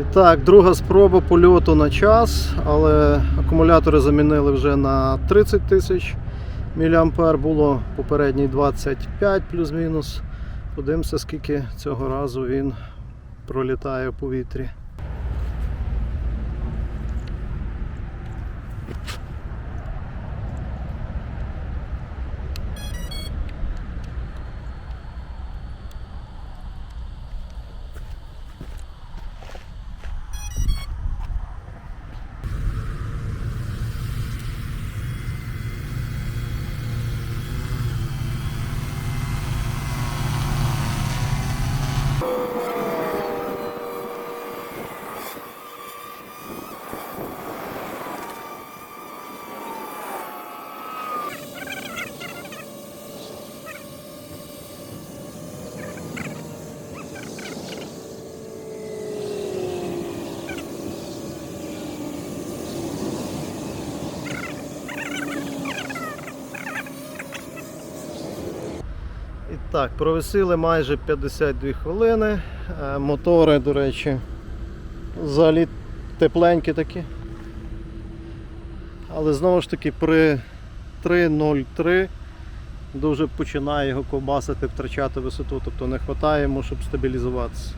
І так, друга спроба польоту на час, але акумулятори замінили вже на 30 тисяч мА. Було попередній 25 плюс-мінус. Подивимося, скільки цього разу він пролітає в повітрі. Oh, так, провисили майже 52 хвилини. Е, Мотори, до речі, взагалі тепленькі такі. Але знову ж таки при 3.03 дуже починає його ковбасити, втрачати висоту, тобто не вистачає йому, щоб стабілізуватися.